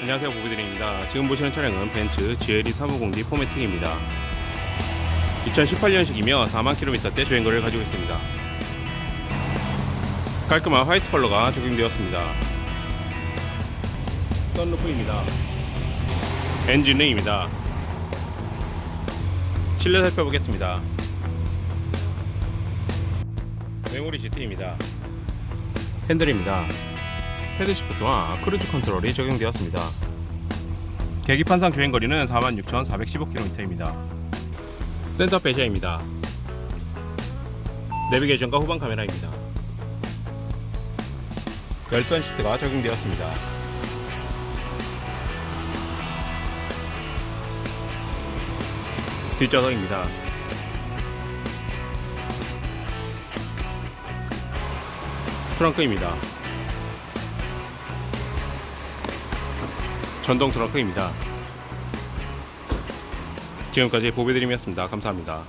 안녕하세요 보비드림입니다. 지금 보시는 차량은 벤츠 GLE 350D 포매틱입니다. 2018년식이며 4만 킬로미터대 주행거리를 가지고 있습니다. 깔끔한 화이트 컬러가 적용되었습니다. 썬루프입니다. 엔진링입니다. 실내 살펴보겠습니다. 메모리 GT입니다. 핸들입니다 헤드 시프트와 크루즈 컨트롤이 적용되었습니다. 계기판상 주행거리는 46,415km입니다. 센터 배시아입니다. 내비게이션과 후방 카메라입니다. 열선 시트가 적용되었습니다. 뒷좌석입니다. 트렁크입니다. 전동 트렁크입니다. 지금까지 보배드림이었습니다. 감사합니다.